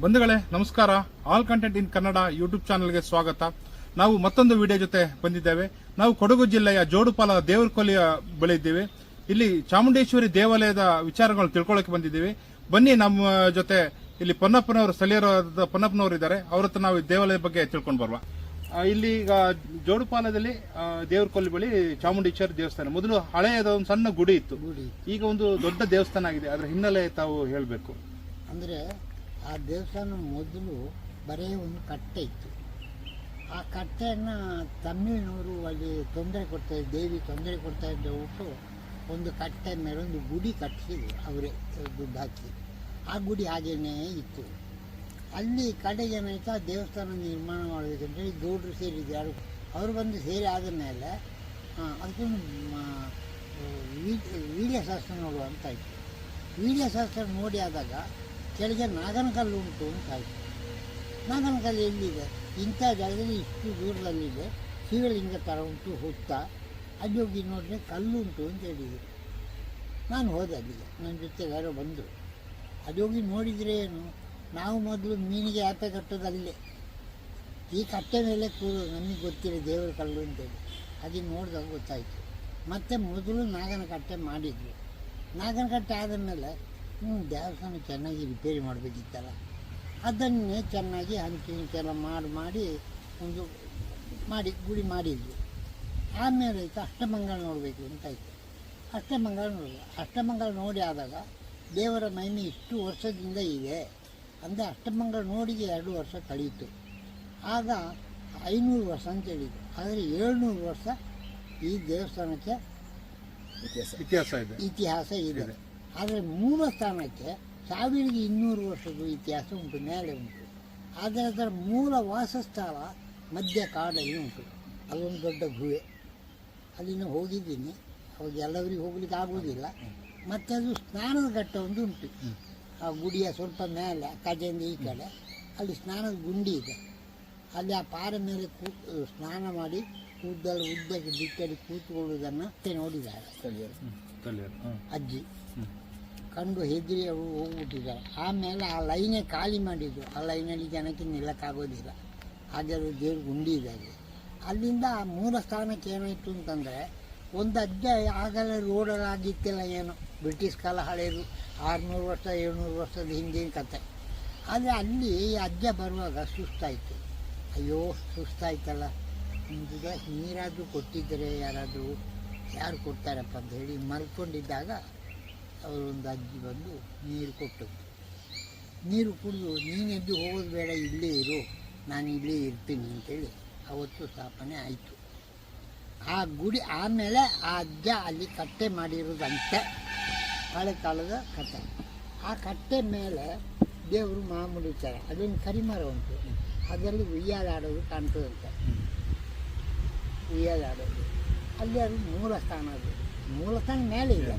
ಬಂಧುಗಳೇ ನಮಸ್ಕಾರ. All content in Kannada YouTube ಚಾನೆಲ್ಗೆ ಸ್ವಾಗತ. ನಾವು ಮತ್ತೊಂದು ವಿಡಿಯೋ ಜೊತೆ ಬಂದಿದ್ದೇವೆ. ನಾವು ಕೊಡಗು ಜಿಲ್ಲೆಯ ಜೋಡುಪಾಲ ದೇವರಕೊಲ್ಲಿಯ ಬಳಿ ಇದ್ದೀವಿ. ಇಲ್ಲಿ ಚಾಮುಂಡೇಶ್ವರಿ ದೇವಾಲಯದ ವಿಚಾರಗಳನ್ನು ತಿಳ್ಕೊಳ್ಳೋಕೆ ಬಂದಿದ್ದೀವಿ. ಬನ್ನಿ ನಮ್ಮ ಜೊತೆ ಇಲ್ಲಿ ಪೊನ್ನಪ್ಪನವರು ಸ್ಥಳೀಯರಾದ ಪೊನ್ನಪ್ಪನವರು ಇದ್ದಾರೆ. ಅವ್ರ ಹತ್ರ ನಾವು ದೇವಾಲಯದ ಬಗ್ಗೆ ತಿಳ್ಕೊಂಡು ಬರುವ. ಇಲ್ಲಿ ಈಗ ಜೋಡುಪಾಲದಲ್ಲಿ ದೇವರಕೊಲ್ಲಿ ಬಳಿ ಚಾಮುಂಡೇಶ್ವರಿ ದೇವಸ್ಥಾನ. ಮೊದಲು ಹಳೆಯದ ಒಂದು ಸಣ್ಣ ಗುಡಿ ಇತ್ತು. ಈಗ ಒಂದು ದೊಡ್ಡ ದೇವಸ್ಥಾನ ಆಗಿದೆ. ಅದರ ಹಿನ್ನೆಲೆ ತಾವು ಹೇಳಬೇಕು. ಅಂದರೆ ಆ ದೇವಸ್ಥಾನ ಮೊದಲು ಬರೀ ಒಂದು ಕಟ್ಟೆ ಇತ್ತು. ಆ ಕಟ್ಟೆಯನ್ನು ತಮಿಳ್ನವರು ಅಲ್ಲಿ ತೊಂದರೆ ಕೊಡ್ತಾ ದೇವಿ ತೊಂದರೆ ಕೊಡ್ತಾ ಇದ್ದ ಒಂದು ಕಟ್ಟೆ ಮೇಲೆ ಒಂದು ಗುಡಿ ಕಟ್ಟಿಸಿದ್ರು ಅವರೇ, ದುಡ್ಡು ಹಾಕಿ. ಆ ಗುಡಿ ಹಾಗೇನೇ ಇತ್ತು. ಅಲ್ಲಿ ಕಡೆಗೆ ಏನಾಯ್ತು ದೇವಸ್ಥಾನ ನಿರ್ಮಾಣ ಮಾಡಬೇಕಂತೇಳಿ ಗೌಡ್ರು ಸೇರಿದ್ದು ಯಾರು, ಅವರು ಬಂದು ಸೇರಿ ಆದ ಮೇಲೆ ಅದಕ್ಕೊಂದು ವೀಡಿಯೋ ಶಾಸ್ತ್ರ ನೋಡುವಂತಾಯಿತು ವೀಡಿಯೋ ಶಾಸ್ತ್ರ ನೋಡಿ ಆದಾಗ ಕೆಳಗೆ ನಾಗನಕಲ್ಲು ಉಂಟು ಅಂತ ಆಯಿತು ನಾಗನಕಲ್ಲು ಎಲ್ಲಿದೆ? ಇಂಥ ಜಾಗದಲ್ಲಿ ಇಷ್ಟು ದೂರದಲ್ಲಿದೆ. ಶಿವಲಿಂಗ ಥರ ಉಂಟು, ಹುತ್ತ. ಅಲ್ಲಿ ಹೋಗಿ ನೋಡಿದ್ರೆ ಕಲ್ಲು ಉಂಟು ಅಂತ ಹೇಳಿದರು. ನಾನು ಹೋದೆ ಅಲ್ಲಿಗೆ ನನ್ನ ಜೊತೆ ಯಾರೋ ಬಂದರು. ಅಲ್ಲಿ ಹೋಗಿ ನೋಡಿದರೆ ಏನು? ನಾವು ಮೊದಲು ಮೀನಿಗೆ ಆಪೆ ಕಟ್ಟೋದು ಅಲ್ಲೇ ಈ ಕಟ್ಟೆ ಮೇಲೆ ಕೂರು, ನಮಗೆ ಗೊತ್ತಿಲ್ಲ ದೇವರ ಕಲ್ಲು ಅಂತೇಳಿ ಅದು ನೋಡಿದಾಗ ಗೊತ್ತಾಯಿತು. ಮತ್ತು ಮೊದಲು ನಾಗನ ಕಟ್ಟೆ ಮಾಡಿದ್ವಿ ನಾಗನ ಕಟ್ಟೆ ಆದ ಮೇಲೆ ಹ್ಞೂ ದೇವಸ್ಥಾನ ಚೆನ್ನಾಗಿ ರಿಪೇರಿ ಮಾಡಬೇಕಿತ್ತಲ್ಲ. ಅದನ್ನೇ ಚೆನ್ನಾಗಿ ಹಂಚಿ ಎಲ್ಲ ಮಾಡಿ ಮಾಡಿ ಒಂದು ಮಾಡಿ ಗುಡಿ ಮಾಡಿದ್ವಿ. ಆಮೇಲೆ ಆಯಿತು ಅಷ್ಟಮಂಗಲ ನೋಡಬೇಕು ಅಂತ ಆಯಿತು. ಅಷ್ಟಮಂಗಲ ನೋಡಿದೆ. ಅಷ್ಟಮಂಗಲ ನೋಡಿ ಆದಾಗ ದೇವರ ಮಹಿಮೆ ಇಷ್ಟು ವರ್ಷದಿಂದ ಇದೆ. ಅಂದರೆ ಅಷ್ಟಮಂಗಲ ನೋಡಿಗೆ ಎರಡು ವರ್ಷ ಕಳೀತು. ಆಗ ಐನೂರು ವರ್ಷ ಅಂತ ಹೇಳಿದ್ರು. ಆದರೆ ಏಳ್ನೂರು ವರ್ಷ ಈ ದೇವಸ್ಥಾನಕ್ಕೆ ಇತಿಹಾಸ. ಇದೆ. ಇತಿಹಾಸ ಇದೆ. ಆದರೆ ಮೂಲ ಸ್ಥಾನಕ್ಕೆ ಸಾವಿರದ ಇನ್ನೂರು ವರ್ಷದ ಇತಿಹಾಸ ಉಂಟು, ಮೇಲೆ ಉಂಟು. ಆದರೆ ಅದರ ಮೂಲ ವಾಸಸ್ಥಳ ಮಧ್ಯ ಕಾಡಲ್ಲಿ ಉಂಟು. ಅದೊಂದು ದೊಡ್ಡ ಗುಹೆ. ಅಲ್ಲಿನ ಹೋಗಿದ್ದೀನಿ. ಅವಾಗ ಎಲ್ಲರಿಗೂ ಹೋಗ್ಲಿಕ್ಕೆ ಆಗೋದಿಲ್ಲ ಮತ್ತು ಅದು ಸ್ನಾನದ ಘಟ್ಟ ಒಂದು ಉಂಟು. ಆ ಗುಡಿಯ ಸ್ವಲ್ಪ ಮೇಲೆ ಕಜೆಯಿಂದ ಈ ಕಡೆ. ಅಲ್ಲಿ ಸ್ನಾನದ ಗುಂಡಿ ಇದೆ. ಅಲ್ಲಿ ಆ ಪಾರೆ ಮೇಲೆ ಕೂ, ಸ್ನಾನ ಮಾಡಿ ಕೂದಲು ಉದ್ದಕ್ಕೆ ಬಿಟ್ಟಲ್ಲಿ ಕೂತ್ಕೊಳ್ಳುವುದನ್ನು ನೋಡಿದ್ದಾರೆ. ಅಜ್ಜಿ. ಕಂಡು ಹೆದರಿ ಅವರು ಹೋಗ್ಬಿಟ್ಟಿದ್ದಾರೆ. ಆಮೇಲೆ ಆ ಲೈನೇ ಖಾಲಿ ಮಾಡಿದ್ರು. ಆ ಲೈನಲ್ಲಿ ಜನಕ್ಕೆ ನಿಲ್ಲಕ್ಕಾಗೋದಿಲ್ಲ. ಹಾಗೆ ಅದು ದೇವ್ರ ಗುಂಡಿ ಇದ್ದಾರೆ ಅಲ್ಲಿಂದ ಆ ಮೂಲ ಸ್ಥಾನಕ್ಕೆ ಏನಾಯಿತು ಅಂತಂದರೆ ಒಂದು ಅಜ್ಜ ಆಗಲೇ ರೋಡಲ್ಲಿ ಆಗಿತ್ತಿಲ್ಲ ಏನು? ಬ್ರಿಟಿಷ್ ಕಾಲ ಹಳೆಯದು ಆರುನೂರು ವರ್ಷ ಏಳ್ನೂರು ವರ್ಷದ ಹಿಂದಿನ ಕತೆ. ಆದರೆ ಅಲ್ಲಿ ಅಜ್ಜ ಬರುವಾಗ ಸುಸ್ತಾಯಿತು. ಅಯ್ಯೋ ಸುಸ್ತಾಯ್ತಲ್ಲ. ಗ್ಲಾಸ್ ನೀರಾದರೂ ಕೊಟ್ಟಿದ್ದರೆ ಯಾರಾದರೂ ಯಾರು ಕೊಡ್ತಾರಪ್ಪ ಅಂತ ಹೇಳಿ ಮಲ್ಕೊಂಡಿದ್ದಾಗ ಅವರೊಂದು ಅಜ್ಜಿ ಬಂದು ನೀರು ಕೊಟ್ಟು ನೀರು ಕುಡಿದು ನೀನೆದ್ದು ಹೋಗೋದು ಬೇಡ ಇಲ್ಲೇ ಇರು. ನಾನು ಇಲ್ಲೇ ಇರ್ತೀನಿ ಅಂತೇಳಿ ಅವತ್ತು ಸ್ಥಾಪನೆ ಆಯಿತು. ಆ ಗುಡಿ ಆಮೇಲೆ ಆ ಅಜ್ಜ ಅಲ್ಲಿ ಕಟ್ಟೆ ಮಾಡಿರೋದಂತೆ. ಹಳೆ ಕಾಲದ ಕಟ್ಟೆ ಆ ಕಟ್ಟೆ ಮೇಲೆ ದೇವರು ಮಾಮೂಲಿ ಥರ ಅದೊಂದು ಕರಿಮರ ಉಂಟು ಅದರಲ್ಲಿ ಉಯ್ಯಾಲಾಡೋದು ಕಾಣ್ತದಂತೆ. ಉಯ್ಯಾಲಾಡೋದು ಅಲ್ಲಿ ಅದು ಮೂಲ ಸ್ಥಾನ ಅದು. ಮೂಲ ಸ್ಥಾನ ಮೇಲೆ ಇದೆ.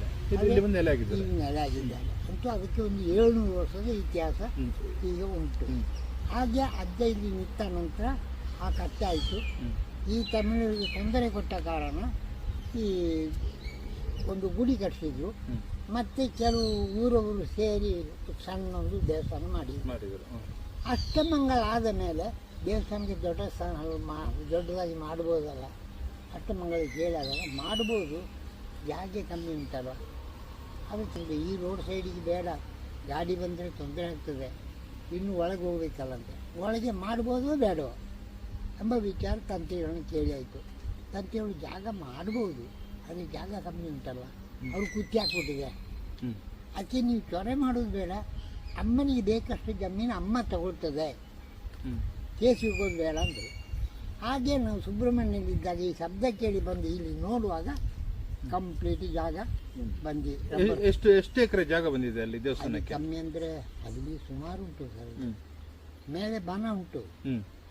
ನೆಲೆ ಆಗಿದ್ದಾರೆ. ಈಗ ನೆಲೆ ಆಗಿದೆ. ಅಂತೂ ಅದಕ್ಕೆ ಒಂದು ಏಳ್ನೂರು ವರ್ಷದ ಇತಿಹಾಸ. ಈಗ ಉಂಟು. ಹಾಗೆ ಅಜ್ಜ ಇಲ್ಲಿ ನಿಂತ ನಂತರ ಆ ಕತ್ತೆ ಆಯಿತು. ಈ ತಮಿಳರಿಗೆ ತೊಂದರೆ ಕೊಟ್ಟ ಕಾರಣ ಈ ಒಂದು ಗುಡಿ ಕಟ್ಟಿಸಿದ್ರು ಮತ್ತೆ ಕೆಲವು ಊರವರು ಸೇರಿ ಸಣ್ಣ ಒಂದು ದೇವಸ್ಥಾನ ಮಾಡಿ ಮಾಡಿದ್ರು. ಅಷ್ಟಮಂಗಲ ಆದ ಮೇಲೆ ದೇವಸ್ಥಾನಕ್ಕೆ ದೊಡ್ಡ ಸ್ಥಾನ ಮಾ ದೊಡ್ಡದಾಗಿ ಮಾಡ್ಬೋದಲ್ಲ. ಅಷ್ಟಮಂಗಲ ಕೇಳಿದಾಗ ಮಾಡ್ಬೋದು. ಯಾಕೆ ಕಮ್ಮಿ ಉಂಟಲ್ಲ ಅದಕ್ಕೆ ಈ ರೋಡ್ ಸೈಡಿಗೆ ಬೇಡ. ಗಾಡಿ ಬಂದರೆ ತೊಂದರೆ ಆಗ್ತದೆ. ಇನ್ನು ಒಳಗೆ ಹೋಗ್ಬೇಕಲ್ಲಂತೆ. ಒಳಗೆ ಮಾಡ್ಬೋದು ಬೇಡ ಎಂಬ ವಿಚಾರ ತಂತಿಗಳನ್ನು ಕೇಳಿ ಆಯಿತು. ತಂತಿಗಳು ಜಾಗ ಮಾಡ್ಬೋದು. ಆದರೆ ಜಾಗ ಕಮ್ಮಿ ಉಂಟಲ್ಲ ಅವ್ರು ಕುತ್ತಿ ಹಾಕ್ಬಿಟ್ಟಿದೆ. ಅದಕ್ಕೆ ನೀವು ಚೊರೆ ಮಾಡೋದು ಬೇಡ. ಅಮ್ಮನಿಗೆ ಬೇಕಷ್ಟು ಜಮೀನು ಅಮ್ಮ ತಗೊಳ್ತದೆ. ಕೇಸಿಗೆ ಕೇಸ್ ಹೋಗೋದು ಬೇಡ ಅಂದರು. ಹಾಗೆ ನಾವು ಸುಬ್ರಹ್ಮಣ್ಯದಲ್ಲಿದ್ದಾಗ ಈ ಶಬ್ದ ಕೇಳಿ ಬಂದು ಇಲ್ಲಿ ನೋಡುವಾಗ ಕಂಪ್ಲೀಟ್ ಜಾಗ ಬಂದು ಎಷ್ಟು ಎಷ್ಟು ಎಕರೆ ಜಾಗ ಬಂದಿದೆ ಅಲ್ಲಿ ದೇವಸ್ಥಾನಕ್ಕೆ ಕಮ್ಮಿ ಅಂದರೆ ಅಲ್ಲಿ ಸುಮಾರು ಉಂಟು ಸರ್. ಮೇಲೆ ಬನ ಉಂಟು.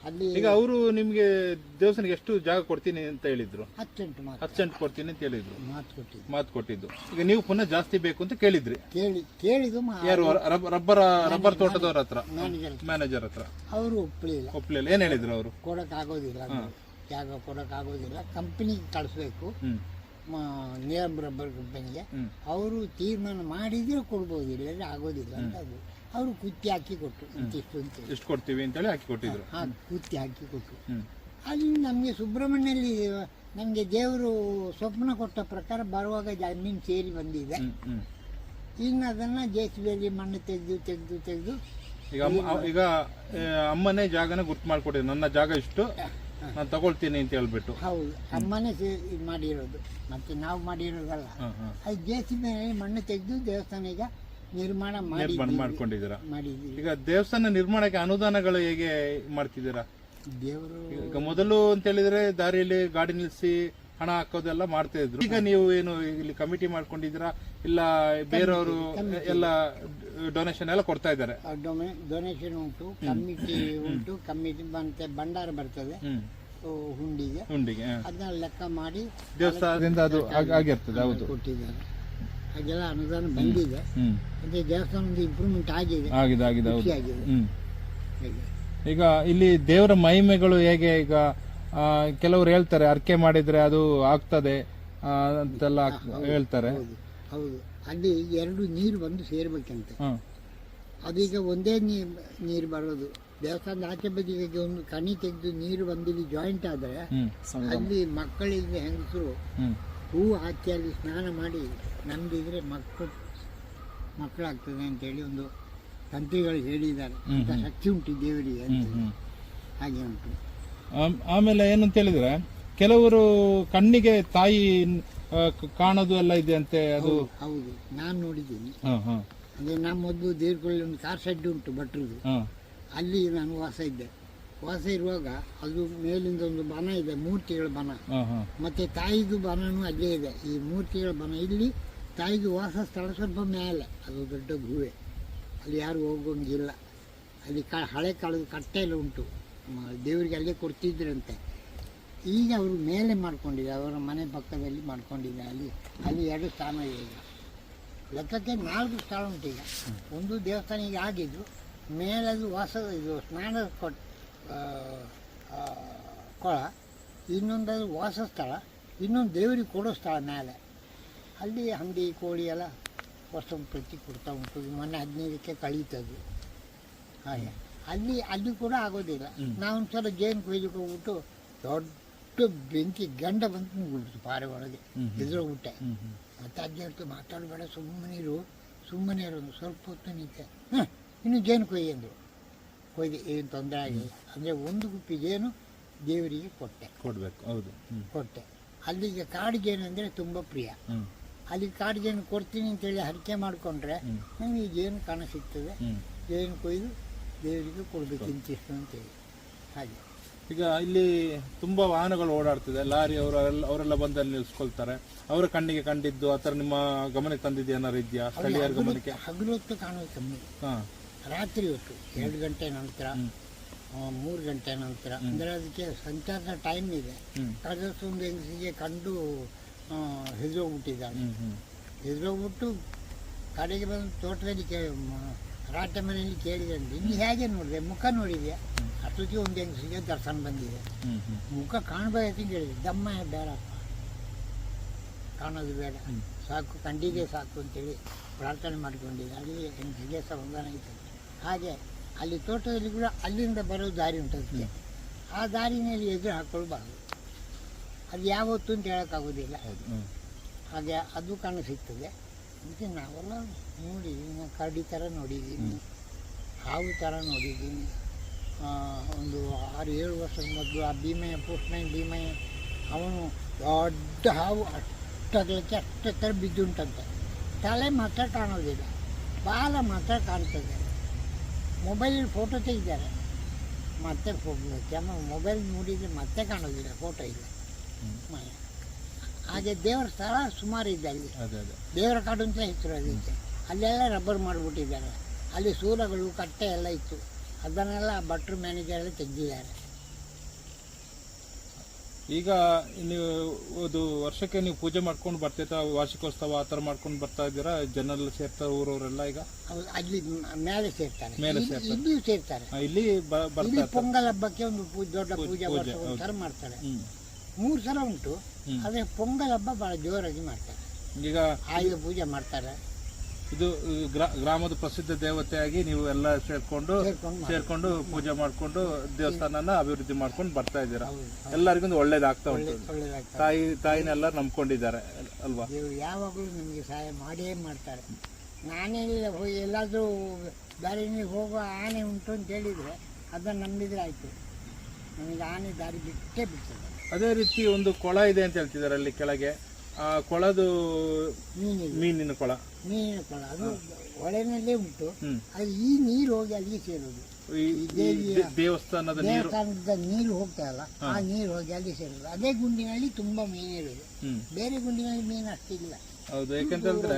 ಅಲ್ಲಿ ಈಗ ಅವರು ನಿಮ್ಗೆ ದೇವಸ್ಥಾನಕ್ಕೆ ಎಷ್ಟು ಜಾಗ ಕೊಡ್ತೀನಿ ಅಂತ ಹೇಳಿದ್ರು. ಹತ್ತೆಂಟು ಮಾತು ಹತ್ತು ಸೆಂಟ್ ಕೊಡ್ತೀನಿ ಅಂತ ಹೇಳಿದ್ರು. ಮಾತು ಕೊಟ್ಟಿದ್ದು. ಮಾತು ಕೊಟ್ಟಿದ್ದು. ಈಗ ನೀವು ಪುನಃ ಜಾಸ್ತಿ ಬೇಕು ಅಂತ ಕೇಳಿದ್ರಿ. ಕೇಳಿ ಕೇಳಿದು ಯಾರು ರಬ್- ರಬ್ಬರ ರಬ್ಬರ್ ತೋಟದವ್ರ ಹತ್ರ? ಮ್ಯಾನೇಜರ್ ಮ್ಯಾನೇಜರ್ ಹತ್ರ. ಅವರು ಒಪ್ಪಲಿಲ್ಲ ಒಪ್ಲಿಲ್ಲ. ಏನ್ ಹೇಳಿದ್ರು ಅವರು? ಕೊಡೋಕ್ಕಾಗೋದಿಲ್ಲ ಅಂದ್ರು. ಜಾಗ ಕೊಡೋಕ್ಕಾಗೋದಿಲ್ಲ. ಕಂಪ್ನಿಗೆ ಕಳಿಸ್ಬೇಕು. ಹ್ಮ್. ನೀರಂ ರಬ್ಬರ್ ಕಂಪನಿಗೆ ಹ್ಮ್. ಅವರು ತೀರ್ಮಾನ ಮಾಡಿದ್ರೆ ಕೊಡ್ಬೋದು ಇಲ್ಲದ್ರೆ ಆಗೋದಿಲ್ಲ ಅಂತ ಅದು. ಅವರು ಕುತ್ತಿ ಹಾಕಿ ಕೊಟ್ಟರು ಇಂತಿಷ್ಟು ಅಂತ ಎಷ್ಟು ಕೊಡ್ತೀವಿ ಅಂತೇಳಿ ಹಾಕಿ ಕೊಟ್ಟಿದ್ರು. ಹಾ ಕುತ್ತಿ ಹಾಕಿ ಕೊಟ್ಟರು ಹ್ಮ್. ಅಲ್ಲಿ ನಮಗೆ ಸುಬ್ರಹ್ಮಣ್ಯಲ್ಲಿ ನಮಗೆ ದೇವರು ಸ್ವಪ್ನ ಕೊಟ್ಟ ಪ್ರಕಾರ ಬರುವಾಗ ಜಮೀನು ಸೇರಿ ಬಂದಿದೆ. ಹ್ಮ್ ಹ್ಮ್. ಇನ್ನು ಅದನ್ನು ಜೆ ಸಿ ಬಿಯಲ್ಲಿ ಮಣ್ಣು ತೆಗೆದು ತೆಗೆದು ತೆಗೆದು ಈಗ ಅಮ್ಮ- ಈಗ ಆ, ಅಮ್ಮನೇ ಜಾಗನ ಗುರ್ತು ಮಾಡ್ಕೊಟ್ಟಿದ್ರು. ನನ್ನ ಜಾಗ ಇಷ್ಟು ನಾನು ತಗೊಳ್ತೀನಿ ಅಂತ ಹೇಳ್ಬಿಟ್ಟು. ಹೌದು. ಅಮ್ಮನೇ ಸೇ ಇದು ಮಾಡಿರೋದು. ಮತ್ತೆ ನಾವು ಮಾಡಿರೋದಲ್ಲ. ಹಾ ಹಾ. ಅದು ಜೆ ಸಿ ಬಿಯಲ್ಲಿ ಮಣ್ಣು ತೆಗೆದು ದೇವಸ್ಥಾನ ಈಗ ನಿರ್ಮಾಣ ನಿರ್ಮಾಣ ಮಾಡ್ಕೊಂಡಿದ್ದೀರಾ? ಮಾಡಿದ್ದೀವಿ. ಈಗ ದೇವಸ್ಥಾನ ನಿರ್ಮಾಣಕ್ಕೆ ಅನುದಾನಗಳು ಹೇಗೆ ಮಾಡ್ತಿದ್ದೀರಾ? ದೇವರು ಈಗ ಮೊದಲು ಅಂತ ಹೇಳಿದ್ರೆ ದಾರಿಯಲ್ಲಿ ಗಾಡಿ ನಿಲ್ಲಿಸಿ ಹಣ ಹಾಕೋದೆಲ್ಲ ಮಾಡ್ತಾ ಇದ್ರು. ಈಗ ನೀವು ಏನು ಇಲ್ಲಿ ಕಮಿಟಿ ಮಾಡ್ಕೊಂಡಿದ್ದೀರಾ? ಇಲ್ಲ ಬೇರೆಯವರು ಎಲ್ಲ ಡೊನೇಷನ್ ಎಲ್ಲ ಕೊಡ್ತಾ ಇದ್ದಾರೆ? ಡೊನೇಷನ್ ಉಂಟು ಕಮಿಟಿ ಉಂಟು ಕಮಿಟಿ ಮತ್ತೆ ಭಂಡಾರ ಬರ್ತದೆ. ಹುಂಡಿಗೆ. ಹುಂಡಿಗೆ. ಅದನ್ನ ಲೆಕ್ಕ ಮಾಡಿ ದೇವಸ್ಥಾನದಿಂದ ಅದು ಆಗಿರ್ತದೆ ಹೌದು. ಕೊಟ್ಟಿದ್ದಾರೆ. ಹಾಗೆಲ್ಲ ಅನುದಾನ ಬಂದಿದೆ. ಹ್ಮ್ ಮತ್ತೆ ಒಂದು ಇಂಪ್ರೂವ್ಮೆಂಟ್ ಆಗಿದೆ. ಆಗಿದೆ ಆಗಿದೆ ಹೌದು. ಆಗಿದೆ ಹ್ಮ್. ಹಾಗೆ. ಈಗ ಇಲ್ಲಿ ದೇವರ ಮಹಿಮೆಗಳು ಹೇಗೆ ಈಗ ಆ, ಕೆಲವರು ಹೇಳ್ತಾರೆ ಅರ್ಕೆ ಮಾಡಿದ್ರೆ ಅದು ಆಗ್ತದೆ ಆ, ಅಂತೆಲ್ಲ ಹೇಳ್ತಾರೆ. ಹೌದು ಹೌದು. ಅಲ್ಲಿ ಎರಡು ನೀರು ಬಂದು ಸೇರ್ಬೇಕಂತೆ. ಹ್ಮ್ ಅದೀಗ ಒಂದೇ ನೀರು ನೀರು ಬರೋದು. ದೇವಸ್ಥಾನದ ಆಚೆ ಬದಿಗೆ ಒಂದು ಕಣಿ ತೆಗೆದು ನೀರು ಬಂದು ಇಲ್ಲಿ ಜಾಯಿಂಟ್ ಆದರೆ ಹ್ಮ್ ಅಲ್ಲಿ ಮಕ್ಕಳಿಗೆ ಹೆಂಗಸರು ಹ್ಮ್. ಹೂವು ಹಾಕಿ ಅಲ್ಲಿ ಸ್ನಾನ ಮಾಡಿ ನಂಬಿದ್ರೆ ಮಕ್ಕಳು ಮಕ್ಕಳಾಗ್ತದೆ ಅಂತೇಳಿ ಒಂದು ತಂತ್ರಿಗಳು ಹೇಳಿದ್ದಾರೆ. ಅಂತ. ಶಕ್ತಿ ಉಂಟು ದೇವರಿಗೆ ಅಂತ ಹಾಗೆ ಉಂಟು. ಆಮ್- ಆಮೇಲೆ ಏನಂತ ಹೇಳಿದ್ರೆ ಕೆಲವರು ಕಣ್ಣಿಗೆ ತಾಯಿ ಕಾಣೋದು ಎಲ್ಲ ಇದೆ ಅಂತೆ ಅದು ಹೌದು, ನಾನು ನೋಡಿದ್ದೀನಿ. ಅಂದ್ರೆ ನಮ್ಮ ಮೊದಲು ದೇವ್ರಕೊಳ್ಳಿ ಒಂದು ಕಾರ್ ಶೆಡ್ ಉಂಟು ಭಟ್ರದ್ದು. ಅಲ್ಲಿ ನಾನು ವಾಸ ಇದ್ದೆ. ವಾಸ ಇರುವಾಗ ಅದು ಮೇಲಿಂದ ಒಂದು ಬನ ಇದೆ ಮೂರ್ತಿಗಳ ಬನ. ಮತ್ತೆ ತಾಯಿದು ಬನನೂ ಅಲ್ಲೇ ಇದೆ. ಈ ಮೂರ್ತಿಗಳ ಬನ ಇಲ್ಲಿ ತಾಯಿದು ವಾಸ ಸ್ಥಳ ಸ್ವಲ್ಪ ಮೇಲೆ ಅದು ದೊಡ್ಡ ಗುಹೆ. ಅಲ್ಲಿ ಯಾರು ಹೋಗೋಂಗಿಲ್ಲ. ಅಲ್ಲಿ ಕ ಹಳೆ ಕಾಲದ ಕಟ್ಟೆಲ್ಲ ಉಂಟು. ದೇವರಿಗೆ ಅಲ್ಲೇ ಕೊಡ್ತಿದ್ರಂತೆ. ಈಗ ಅವರು ಮೇಲೆ ಮಾಡ್ಕೊಂಡಿದೆ ಅವರ ಮನೆ ಪಕ್ಕದಲ್ಲಿ ಮಾಡ್ಕೊಂಡಿದೆ ಅಲ್ಲಿ ಅಲ್ಲಿ ಎರಡು ಸ್ಥಾನ ಇದೆ ಈಗ. ಲೆಕ್ಕಕ್ಕೆ ನಾಲ್ಕು ಸ್ಥಳ ಉಂಟು ಈಗ. ಒಂದು ದೇವಸ್ಥಾನ ಈಗ ಆಗಿದ್ದು ಮೇಲದು ವಾಸ ಇದು ಸ್ನಾನ ಕೊಟ್ ಕೊಳ ಇನ್ನೊಂದು ವಾಸಸ್ಥಳ ಇನ್ನೊಂದು ದೇವರಿಗೆ ಕೊಡೋ ಸ್ಥಳ ಮೇಲೆ ಅಲ್ಲಿ ಹಂದಿ ಕೋಳಿ ಎಲ್ಲ ವರ್ಷ ಪ್ರತಿ ಕೊಡ್ತಾ ಉಂಟು. ಮೊನ್ನೆ ಹದಿನೈದಕ್ಕೆ ಕಳೀತದ್ದು. ಹಾಗೆ. ಅಲ್ಲಿ ಅಲ್ಲಿ ಕೂಡ ಆಗೋದಿಲ್ಲ. ನಾವು ಒಂದ್ಸಲ ಜೇನು ಕೊಯ್ಲಿಕ್ಕೆ ಹೋಗ್ಬಿಟ್ಟು ದೊಡ್ಡ ಬೆಂಕಿ ಗಂಡ ಬಂತು ಬಿಡ್ತು ಪಾರೆ ಒಳಗೆ ಎದುರು ಊಟ. ಮತ್ತೆ ಅಜ್ಜಿ ಹೇಳ್ತು ಮಾತಾಡಬೇಡ ಸುಮ್ಮನೆ ಇರು ಸುಮ್ಮನೆ ಇರೋದು ಸ್ವಲ್ಪ ಹೊತ್ತು ನಿಂತೆ ಹಾಂ ಇನ್ನು ಜೇನು ಕೊಯ್ಯಿ ಅಂದರು ಕೊಯ್ದು ಏನು ತೊಂದರೆ ಆಗಿಲ್ಲ ಅಂದರೆ ಒಂದು ಗುಪ್ಪಿಗೇನು ದೇವರಿಗೆ ಕೊಟ್ಟೆ. ಕೊಡಬೇಕು ಹೌದು. ಕೊಟ್ಟೆ. ಅಲ್ಲಿಗೆ ಕಾಡಿಗೇನು ಅಂದರೆ ತುಂಬ ಪ್ರಿಯ. ಅಲ್ಲಿಗೆ ಅಲ್ಲಿ ಕಾಡು ಜೇನು ಕೊಡ್ತೀನಿ ಅಂತೇಳಿ ಹರಕೆ ಮಾಡಿಕೊಂಡ್ರೆ ಜೇನು ಕಾಣ ಸಿಗ್ತದೆ. ಏನು ಜೇನು ಕೊಯ್ದು ದೇವರಿಗೆ ಕೊಡಬೇಕು ಇಂತಿಷ್ಟು ಅಂತೇಳಿ. ಹಾಗೆ. ಈಗ ಇಲ್ಲಿ ತುಂಬ ವಾಹನಗಳು ಓಡಾಡ್ತಿದೆ. ಲಾರಿ ಅವರೆಲ್ಲ ಅವರೆಲ್ಲ ಬಂದು ಅಲ್ಲಿ ನಿಲ್ಸ್ಕೊಳ್ತಾರೆ. ಅವರ ಕಣ್ಣಿಗೆ ಕಂಡಿದ್ದು ಆತರ ನಿಮ್ಮ ಗಮನಕ್ಕೆ ತಂದಿದ್ದು ಏನಾರು ಇದೆಯಾ? ಸ್ಥಳೀಯರ ಗಮನಕ್ಕೆ? ಹಗಲು ಹೊತ್ತು ಕಾಣೋದು ಕಮ್ಮಿ. ಹಾ. ರಾತ್ರಿ ಹೊತ್ತು ಎರಡು ಗಂಟೆ ನಂತರ. ಮೂರು ಗಂಟೆ ನಂತರ ಅಂದರೆ ಅದಕ್ಕೆ ಸಂಚಾರದ ಟೈಮ್ ಇದೆ. ಕಳೆದಷ್ಟೊಂದು ಕಳೆದ ಒಂದು ಹೆಂಗಸಿಗೆ ಕಂಡು ಹೆದರೋಗ್ಬಿಟ್ಟಿದ್ದಾನೆ ಹೆದರೋಗ್ಬಿಟ್ಟು ಕಡೆಗೆ ಬಂದು ತೋಟದಲ್ಲಿ ಕೇ ರಾಟೆ ಮನೆಯಲ್ಲಿ ಕೇಳಿದಂತೆ ಇನ್ನು ಹೇಗೆ ನೋಡಿದೆ? ಮುಖ ನೋಡಿದೆ ಅಷ್ಟೊತ್ತಿಗೆ ಒಂದು ಹೆಂಗಸಿಗೆ ದರ್ಶನ ಬಂದಿದೆ. ಮುಖ ಕಾಣಬೇಕಂತ ಕೇಳಿದೆ ದಮ್ಮ ಬೇಡಪ್ಪ. ಕಾಣೋದು ಬೇಡ. ಸಾಕು ಕಂಡಿದೆ ಸಾಕು ಅಂತೇಳಿ ಪ್ರಾರ್ಥನೆ ಮಾಡ್ಕೊಂಡಿದ್ದೆ. ಅಲ್ಲಿ ಹೆಂಗಸಿಗೆ ಸಂಬಂಧ ಆಯಿತು. ಹಾಗೆ ಅಲ್ಲಿ ತೋಟದಲ್ಲಿ ಕೂಡ ಅಲ್ಲಿಂದ ಬರೋ ದಾರಿ ಉಂಟು ಅದಕ್ಕೆ ಆ ದಾರಿನಲ್ಲಿ ಎದುರು ಹಾಕ್ಕೊಳ್ಬಾರ್ದು ಅದು ಯಾವತ್ತು ಅಂತ ಹೇಳೋಕ್ಕಾಗೋದಿಲ್ಲ. ಹಾಗೆ ಅದು ಕಾಣ ಸಿಗ್ತದೆ. ಮತ್ತು ನಾವೆಲ್ಲ ನೋಡಿದ್ದೀನಿ ನಾನು ಕರಡಿ ಥರ ನೋಡಿದ್ದೀನಿ. ಹಾವು ಥರ ನೋಡಿದ್ದೀನಿ. ಒಂದು ಆರು ಏಳು ವರ್ಷದ ಮೊದಲು ಆ ಭೀಮಯ್ಯ ಪೋಸ್ಟ್ಮ್ಯಾನ್ ಭೀಮಯ್ಯ ಅವನು ದೊಡ್ಡ ಹಾವು ಅಷ್ಟಕ್ಕೆ ಅಷ್ಟು ಥರ ಬಿದ್ದುಂಟಂತೆ. ತಲೆ ಮಾತ್ರ ಕಾಣೋದಿಲ್ಲ. ಬಾಲ ಮಾತ್ರ ಕಾಣ್ತದೆ. ಮೊಬೈಲಲ್ಲಿ ಫೋಟೋ ತೆಗಿದ್ದಾರೆ ಮತ್ತೆ ಕ್ಯಾಮ ಮೊಬೈಲ್ ನೋಡಿದರೆ ಮತ್ತೆ ಕಾಣೋದಿಲ್ಲ ಫೋಟೋ ಇಲ್ಲ. ಹಾಗೆ ದೇವರ ಸ್ಥಳ ಸುಮಾರು ಇದೆ ಅಲ್ಲಿ. ದೇವರ ಕಾಡು ಅಂತ ಹೆಸರು ಅದಕ್ಕೆ ಅಲ್ಲೆಲ್ಲ ರಬ್ಬರ್ ಮಾಡಿಬಿಟ್ಟಿದ್ದಾರೆ. ಅಲ್ಲಿ ಸೂಲಗಳು ಕಟ್ಟೆ ಎಲ್ಲ ಇತ್ತು. ಅದನ್ನೆಲ್ಲ ಭಟ್ರು ಮ್ಯಾನೇಜರೆಲ್ಲ ತೆಗೆದಿದ್ದಾರೆ. ಈಗ ನೀವು ಅದು ವರ್ಷಕ್ಕೆ ನೀವು ಪೂಜೆ ಮಾಡ್ಕೊಂಡು ಬರ್ತಿರ್ತಾ ವಾರ್ಷಿಕೋತ್ಸವ ಆ ಥರ ಮಾಡ್ಕೊಂಡು ಬರ್ತಾ ಇದ್ದೀರಾ? ಜನರಲ್ಲಿ ಸೇರ್ತಾರೆ ಊರವರೆಲ್ಲ ಈಗ? ಅವ್ರು ಅಲ್ಲಿ ಮೇಲೆ ಸೇರ್ತಾರೆ. ಮೇಲೆ ಇಲ್ಲಿ- ಸೇರ್ತಾರೆ. ಇಲ್ಲಿಯೂ ಸೇರ್ತಾರೆ. ಆ, ಇಲ್ಲಿ ಬ- ಇಲ್ಲಿ ಬರ್ತಾ ಇರ್ತಾರೆ. ಪೊಂಗಲ್ ಹಬ್ಬಕ್ಕೆ ಒಂದು ದೊಡ್ಡ ಪೂಜೆ- ಪೂಜೆ ಪೂಜೆ, ವರ್ಷ ಹೌದು. ಥರ ಮಾಡ್ತಾರೆ. ಹ್ಮ್. ಮೂರು ಸಲ ಉಂಟು. ಹ್ಮ್. ಅದೇ ಪೊಂಗಲ್ ಹಬ್ಬ ಬಹಳ ಜೋರಾಗಿ ಮಾಡ್ತಾರೆ. ಈಗ ಆಯುಧ ಪೂಜೆ ಮಾಡ್ತಾರೆ. ಇದು ಗ್ರಾ- ಗ್ರಾಮದ ಪ್ರಸಿದ್ಧ ದೇವತೆಯಾಗಿ ನೀವು ಎಲ್ಲ ಸೇರ್ಕೊಂಡು ಸೇರ್ಕೊಂಡು ಪೂಜೆ ಮಾಡಿಕೊಂಡು ದೇವಸ್ಥಾನನ ಅಭಿವೃದ್ಧಿ ಮಾಡ್ಕೊಂಡು ಬರ್ತಾ ಇದ್ದೀರಾ? ಎಲ್ಲರಿಗೂ ಒಳ್ಳೇದಾಗ್ತಾ ಉಂಟು. ತಾಯಿ ತಾಯಿನೆಲ್ಲ ನಂಬ್ಕೊಂಡಿದ್ದಾರೆ ಅಲ್ವಾ? ನೀವು ಯಾವಾಗಲೂ ನಿಮಗೆ ಸಹಾಯ ಮಾಡೇ ಮಾಡ್ತಾರೆ. ನಾನೇ ಹೋಗಿ ಎಲ್ಲಾದರೂ ದಾರಿನಲ್ಲಿ ಹೋಗುವ ಆನೆ ಉಂಟು ಅಂತ ಹೇಳಿದ್ರೆ ಅದನ್ನು ನಂಬಿದ್ರೆ ಆಯ್ತು. ನಮಗೆ ಆನೆ ದಾರಿ ಬಿಟ್ಟೇ ಬಿಡ್ತದೆ. ಅದೇ ರೀತಿ ಒಂದು ಕೊಳ ಇದೆ ಅಂತ ಹೇಳ್ತಿದ್ದಾರೆ ಅಲ್ಲಿ ಕೆಳಗೆ. ಆ ಕೊಳದು ಮೀನಿನ ಕೊಳ. ಮೀನಿನ ಕೊಳ ಅದು ಹೊಳೆನಲ್ಲೇ ಉಂಟು ಅದು ಈ ನೀರು ಹೋಗಿ ಅಲ್ಲಿಗೆ ಸೇರೋದು. ಈ ಈ ದೇವಸ್ಥಾನದ ನೀರು. ದೇವಸ್ಥಾನದ ನೀರು ಹೋಗ್ತಾ ಇಲ್ಲ. ಆ ನೀರು ಹೋಗಿ ಅಲ್ಲಿ ಸೇರೋದು. ಅದೇ ಗುಂಡಿನಲ್ಲಿ ತುಂಬಾ ಮೀನಿರೋದು ಹ್ಮ್. ಬೇರೆ ಗುಂಡಿನಲ್ಲಿ ಮೀನು ಅಷ್ಟಿಲ್ಲ ಹೌದು ಯಾಕಂತಂದ್ರೆ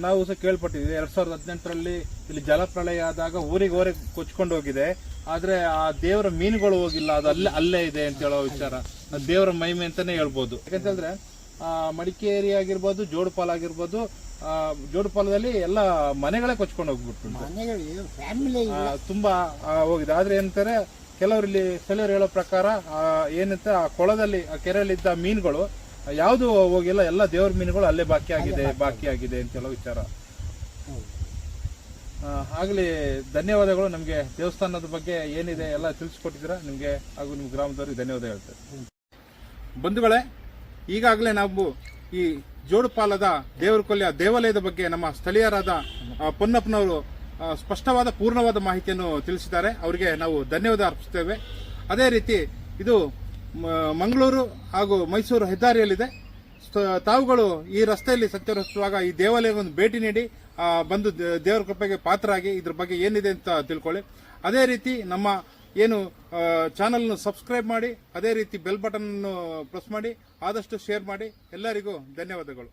ನಾವು ಸಹ ಕೇಳ್ಪಟ್ಟಿದ್ವಿ ಎರಡ್ ಸಾವಿರದ ಹದಿನೆಂಟರಲ್ಲಿ ಇಲ್ಲಿ ಜಲಪ್ರಳಯ ಆದಾಗ ಊರಿಗೆ ಊರಿಗೆ ಕೊಚ್ಕೊಂಡು ಹೋಗಿದೆ. ಆದ್ರೆ ಆ ದೇವರ ಮೀನುಗಳು ಹೋಗಿಲ್ಲ. ಅದು ಅಲ್ಲೇ ಅಲ್ಲೇ ಇದೆ ಅಂತ ಹೇಳೋ ವಿಚಾರ. ದೇವರ ಮಹಿಮೆ ಅಂತಾನೆ ಹೇಳ್ಬೋದು. ಯಾಕಂತಂದ್ರೆ ಆ, ಮಡಿಕೇರಿ ಆಗಿರ್ಬೋದು ಜೋಡುಪಾಲ್ ಆಗಿರ್ಬೋದು ಜೋಡುಪಾಲದಲ್ಲಿ ಎಲ್ಲ ಮನೆಗಳೇ ಕೊಚ್ಕೊಂಡು ಹೋಗ್ಬಿಟ್ಟು ತುಂಬಾ ಹೋಗಿದೆ. ಆದ್ರೆ ಏನಂತಾರೆ ಕೆಲವರು ಇಲ್ಲಿ ಸ್ಥಳೀಯರು ಹೇಳೋ ಪ್ರಕಾರ ಏನಂತ ಆ ಕೊಳದಲ್ಲಿ ಆ ಕೆರೆಯಲ್ಲಿದ್ದ ಮೀನುಗಳು ಯಾವುದು ಹೋಗಿಲ್ಲ ಎಲ್ಲ ದೇವ್ರ ಮೀನುಗಳು ಅಲ್ಲೇ ಬಾಕಿ ಆಗಿದೆ ಬಾಕಿ ಆಗಿದೆ. ಅಂತ ಹೇಳೋ ವಿಚಾರ. ಆಗ್ಲಿ ಧನ್ಯವಾದಗಳು ನಮಗೆ. ದೇವಸ್ಥಾನದ ಬಗ್ಗೆ ಏನಿದೆ ಎಲ್ಲ ತಿಳಿಸ್ಕೊಟ್ಟಿದ್ದೀರಾ? ನಿಮಗೆ ಹಾಗೂ ನಿಮ್ಮ ಗ್ರಾಮದವರಿಗೆ ಧನ್ಯವಾದ ಹೇಳ್ತೇವೆ ಬಂಧುಗಳೇ ಈಗಾಗಲೇ ನಾವು ಈ ಜೋಡುಪಾಲದ ದೇವರಕೊಲ್ಲಿಯ ದೇವಾಲಯದ ಬಗ್ಗೆ ನಮ್ಮ ಸ್ಥಳೀಯರಾದ ಪೊನ್ನಪ್ಪನವರು ಸ್ಪಷ್ಟವಾದ, ಪೂರ್ಣವಾದ ಮಾಹಿತಿಯನ್ನು ತಿಳಿಸಿದ್ದಾರೆ. ಅವರಿಗೆ ನಾವು ಧನ್ಯವಾದ ಅರ್ಪಿಸುತ್ತೇವೆ. ಅದೇ ರೀತಿ ಇದು ಮಂಗಳೂರು ಹಾಗೂ ಮೈಸೂರು ಹೆದ್ದಾರಿಯಲ್ಲಿದೆ. ತಾವುಗಳು ಈ ರಸ್ತೆಯಲ್ಲಿ ಸಂಚರಿಸುವಾಗ ಈ ದೇವಾಲಯವನ್ನು ಭೇಟಿ ನೀಡಿ ಬಂದು ದೇವರ ಕೃಪೆಗೆ ಪಾತ್ರರಾಗಿ ಇದ್ರ ಬಗ್ಗೆ ಏನಿದೆ ಅಂತ ತಿಳ್ಕೊಳ್ಳಿ. ಅದೇ ರೀತಿ ನಮ್ಮ ಏನು ಚಾನಲ್ ಸಬ್ಸ್ಕ್ರೈಬ್ ಮಾಡಿ, ಅದೇ ರೀತಿ ಬೆಲ್ ಬಟನ್ ಪ್ರೆಸ್ ಮಾಡಿ, ಆದಷ್ಟು ಶೇರ್ ಮಾಡಿ. ಎಲ್ಲರಿಗೂ ಧನ್ಯವಾದಗಳು.